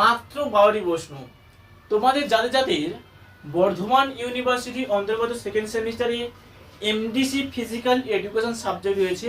মাত্র বারোটি প্রশ্ন তোমাদের যাদের যাদের বর্ধমান ইউনিভার্সিটি অন্তর্গত সেকেন্ড সেমিস্টারে এমডিসি ফিজিক্যাল এডুকেশন সাবজেক্ট রয়েছে।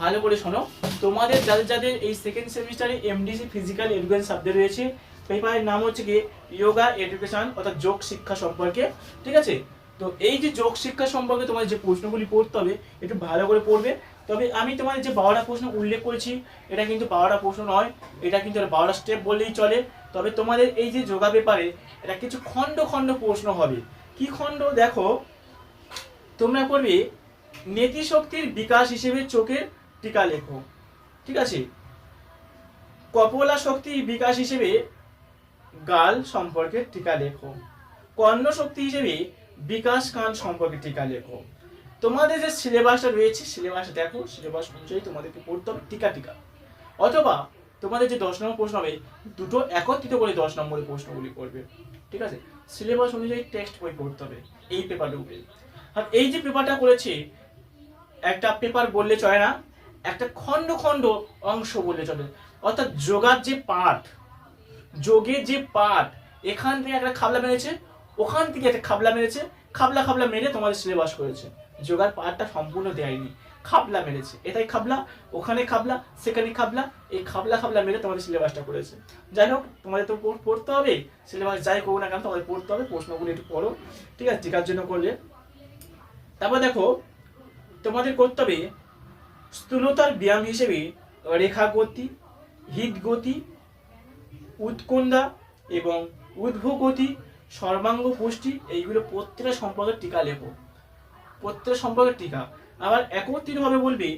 ভালো করে শোনো। তোমাদের যাদের যাদের এই সেকেন্ড সেমিস্টারে এমডিসি ফিজিক্যাল এডুকেশন সাবজেক্ট রয়েছে। পেপারের নাম হচ্ছে কি যোগা এডুকেশন অর্থাৎ যোগ শিক্ষা সম্পর্কে। ঠিক আছে? তো এই যে যোগ শিক্ষা সম্পর্কে তোমার যে প্রশ্নগুলি পড়তে হবে, একটু ভালো করে পড়বে। তবে আমি তোমার যে বারোটা প্রশ্ন উল্লেখ করেছি, এটা কিন্তু বারোটা প্রশ্ন নয়, এটা কিন্তু বারোটা স্টেপ বললেই চলে। তবে তোমাদের এই যে যোগা পেপারে এটা কিছু খণ্ড খণ্ড প্রশ্ন হবে। কি খণ্ড? দেখো, তোমরা করবে নেতিশক্তির বিকাশ হিসেবে চোখের টিকা লেখো। ঠিক আছে? কপলা শক্তির বিকাশ হিসেবে গাল সম্পর্কে টিকা লেখো। কর্ণ শক্তি হিসেবে বিকাশ কান সম্পর্কে টিকা লেখো। তোমাদের যে সিলেবাসটা রয়েছে, সিলেবাসটা দেখো, সিলেবাস অনুযায়ী তোমাদেরকে পড়তে হবে, টিকা টিকা। অথবা তোমাদের যে দশ নম্বর প্রশ্ন হবে, দুটো একত্রিত করে দশ নম্বরের প্রশ্নগুলি করবে ঠিক আছে? সিলেবাস অনুযায়ী টেক্সট বই পড়তে হবে, এই পেপারের উপরে। আর এই যে পেপারটা করেছি, একটা পেপার বললে চলে না, একটা খণ্ড খণ্ড অংশ বললে চলে। অর্থাৎ যোগার যে পাঠ, যোগের যে পাঠ, এখান থেকে একটা খাবলা মেরেছে ওখান থেকে একটা খাবলা মেরেছে। খাবলা খাবলা মেরে তোমাদের সিলেবাস করেছে। যোগার পাঠটা সম্পূর্ণ দেয়নি। খাবলা মেরেছে। এটাই খাবলা, ওখানে খাবলা, সেখানে খাবলা, এই খাবলা খাবলা মেরে তোমাদের সিলেবাসটা করেছে। যাই হোক, তোমাদের তো পড়তে হবে। সিলেবাস যাই করো না কেন, তোমাদের পড়তে হবে। প্রশ্নগুলো একটু পড়ো। ঠিক আছে, টিকার জন্য করলে। তারপর দেখো, তোমাদের করতে হবে স্থূলতার ব্যায়াম হিসেবে রেখা গতি হিত গতি উৎকন্ডা এবং উদ্ভগতি সর্বাঙ্গ পুষ্টি এইগুলো প্রত্যেকটা সম্পর্কে টিকা লেখো। প্রত্যেক সম্পর্কে টিকা। আবার একত্রিতভাবে বলবি,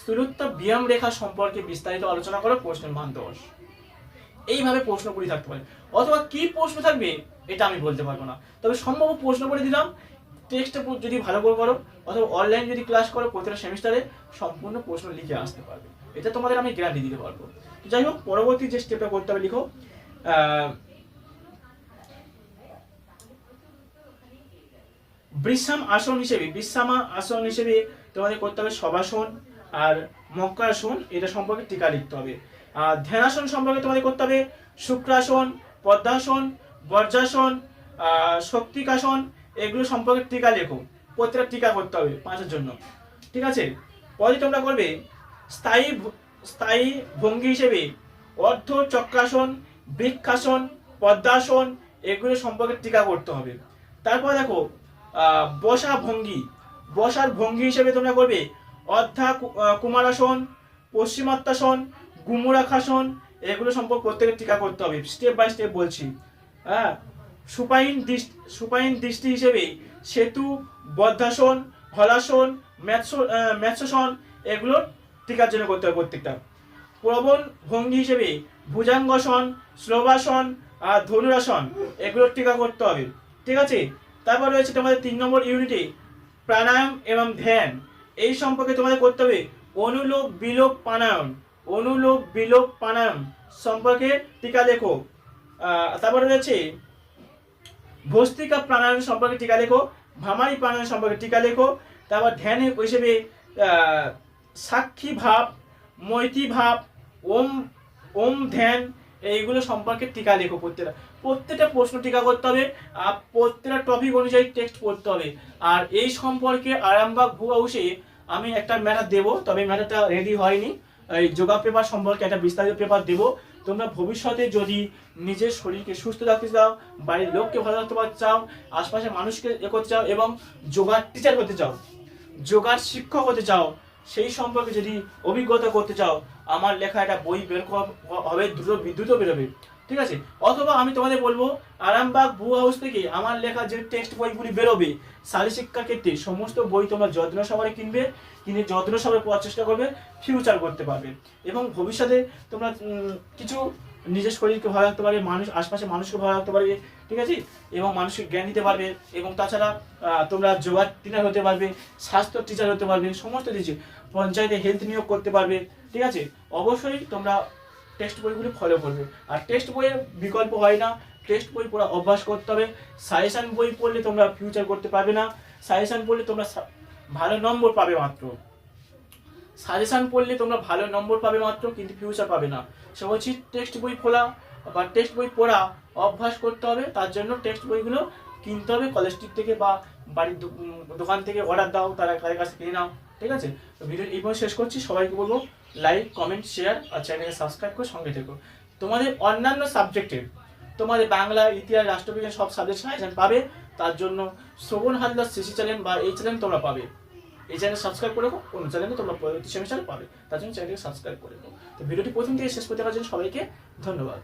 স্থূলতা ব্যায়াম রেখা সম্পর্কে বিস্তারিত আলোচনা করো প্রশ্নের মান দশ। এইভাবে প্রশ্নগুলি থাকতে পারে। অথবা কি প্রশ্ন থাকবে, এটা আমি বলতে পারব না। তবে সম্ভব প্রশ্ন করে দিলাম টেক্সটে যদি ভালো করে করো, অথবা অনলাইন যদি ক্লাস করো প্রতিটা সেমিস্টারে সম্পূর্ণ প্রশ্ন লিখে আসতে পারবে। এটা তোমাদের আমি গ্যারান্টি দিতে পারব। যাই হোক, পরবর্তী যে স্টেপটা করতে হবে, লিখো বিশ্রাম আসন হিসেবে, বিশ্রামা আসন হিসেবে তোমাদের করতে হবে সবাসন আর মক্কাসন, এটা সম্পর্কে টিকা লিখতে হবে। আর ধ্যানাসন সম্পর্কে তোমাদের করতে হবে শুক্রাসন, পদ্মাসন, বজ্রাসন শক্তিকাসন, এগুলো সম্পর্কে টিকা লেখো। প্রত্যেকটা টিকা করতে হবে পাঁচের জন্য। ঠিক আছে? পরে তোমরা করবে স্থায়ী স্থায়ী ভঙ্গি হিসেবে অর্ধ চক্রাসন বৃক্ষাসন, পদ্মাসন, এগুলো সম্পর্কে টিকা করতে হবে। তারপর দেখো বসা ভঙ্গি, বসার ভঙ্গি হিসেবে তোমরা করবে। অর্ধা কুমারাসন, পশ্চিমাত্তাসন, গুমুরাখাসন, এগুলো সম্পর্কে প্রত্যেকের টিকা করতে হবে। স্টেপ বাই স্টেপ বলছি। হ্যাঁ সুপাইন দৃষ্টি সুপাইন দৃষ্টি হিসেবে সেতু, বদ্ধাসন, হলাসন ম্যাৎসন এগুলো টিকার জন্য করতে হবে প্রত্যেকটা। প্রবণ ভঙ্গি হিসেবে ভুজাঙ্গসন শ্লোবাসন আর ধনুরাসন, এগুলো টিকা করতে হবে। ঠিক আছে? তারপর রয়েছে তোমাদের তিন নম্বর ইউনিটে প্রাণায়াম এবং ধ্যান। এই সম্পর্কে তোমাদের করতে হবে অনুলোপ বিলোপ প্রাণায়াম। অনুলোপ বিলোপ প্রাণায়াম সম্পর্কে টিকা আহ, তারপরে রয়েছে ভস্তিকা প্রাণায়াম সম্পর্কে টিকা লেখো ভামারি প্রাণায়াম সম্পর্কে টিকা লেখো। তারপর ধ্যান হিসেবে সাক্ষী ভাব মৈতি ভাব ওম ওম ধ্যান এইগুলো সম্পর্কে টিকা লেখো প্রত্যেকটা। প্রত্যেকটা প্রশ্ন টিকা করতে হবে, আর প্রত্যেকটা টপিক অনুযায়ী টেক্সট পড়তে হবে। আর এই সম্পর্কে আরামবাগ ভু হাউসে আমি একটা ম্যাটার দেবো, তবে ম্যাটারটা রেডি হয়নি। এই যোগা পেপার সম্পর্কে একটা বিস্তারিত পেপার দেবো। তোমরা ভবিষ্যতে যদি নিজের শরীরকে সুস্থ রাখতে চাও, বাড়ির লোককে ভালো রাখতে চাও আশপাশের মানুষকে এ করতে চাও, এবং যোগার টিচার হতে চাও, যোগার শিক্ষক হতে চাও, সেই সম্পর্কে যদি অভিজ্ঞতা করতে চাও, আমার লেখা একটা বই বের হবে, দ্রুত বিদ্যুৎও বেরোবে। ঠিক আছে? অথবা আমি তোমাদের বলব, আরামবাগ বু হাউস থেকে আমার লেখা যে টেক্সট বইগুলি বেরোবে শারীর শিক্ষার ক্ষেত্রে সমস্ত বই তোমরা যত্ন সহকারে কিনবে, কিনে যত্ন সহকারে পড়ার চেষ্টা করবে, ফিউচার করতে পারবে। এবং ভবিষ্যতে তোমরা কিছু নিজের শরীরকে ভালো রাখতে পারবে, মানুষ আশপাশে মানুষকে ভালো রাখতে পারবে, ঠিক আছে? এবং মানুষকে জ্ঞান দিতে পারবে, এবং তাছাড়া তোমরা যোগা ট্রেনার হতে পারবে স্বাস্থ্য টিচার হতে পারবে, সমস্ত কিছু, পঞ্চায়েতে হেলথ নিয়োগ করতে পারবে, ঠিক আছে? অবশ্যই তোমরা টেক্সট বইগুলি ফলো করবে। আর টেক্সট বইয়ের বিকল্প হয় না। টেক্সট বই পড়া অভ্যাস করতে হবে। সাজেশান বই পড়লে তোমরা ফিউচার করতে পারবে না। সাজেশান পড়লে তোমরা ভালো নম্বর পাবে মাত্র। সাজেশান পড়লে তোমরা ভালো নম্বর পাবে মাত্র, কিন্তু ফিউচার পাবে না। সে বলছি টেক্সট বই খোলা বা টেক্সট বই পড়া অভ্যাস করতে হবে। তার জন্য টেক্সট বইগুলো কিনতে হবে। কলেজ স্ট্রিট থেকে বা বাড়ির দোকান থেকে অর্ডার দাও, তারা তাদের কাছে কিনে নাও। ঠিক আছে? তো ভিডিও এই পর্যন্ত শেষ করছি। সবাইকে বলব লাইক কমেন্ট শেয়ার আর চ্যানেলকে সাবস্ক্রাইব করে সঙ্গে থেকো। তোমাদের অন্যান্য সাবজেক্টের তোমাদের বাংলা, ইতিহাস, রাষ্ট্রবিজ্ঞান সব সাবজেক্ট সাজেশন পাবে। তার জন্য শ্রবণ হালদার সিসি চ্যানেল বা এই চ্যানেল তোমরা পাবে। এই চ্যানেল সাবস্ক্রাইব করে অন্য চ্যানেলে তোমরা পরবর্তী সেমিস্টারে পাবে। তার জন্য চ্যানেলকে সাবস্ক্রাইব করে রাখো তো ভিডিওটি প্রথম থেকে শেষ পর্যন্ত দেখার জন্য সবাইকে ধন্যবাদ।